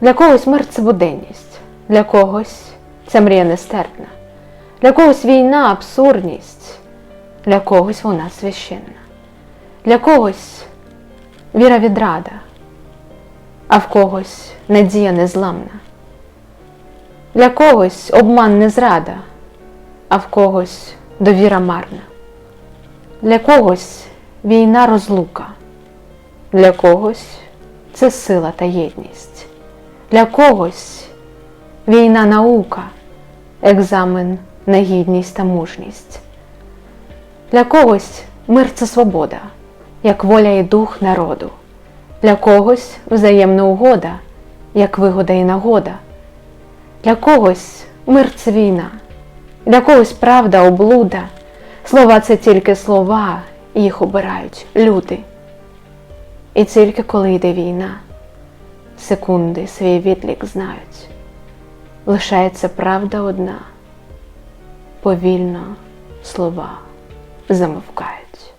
Для когось мир це буденність, для когось це мрія нестерпна, для когось війна абсурдність, для когось вона священна, для когось віра відрада, а в когось надія незламна. Для когось обман не зрада, а в когось довіра марна. Для когось війна розлука, для когось це сила та єдність, для когось війна наука, екзамен на гідність та мужність. Для когось мир це свобода, як воля і дух народу, для когось взаємна угода, як вигода і нагода. Для когось мир це війна, для когось правда облуда. Слова це тільки слова, їх обирають люди. І тільки коли йде війна, секунди свій відлік знають. Лишається правда одна, повільно слова замовкають.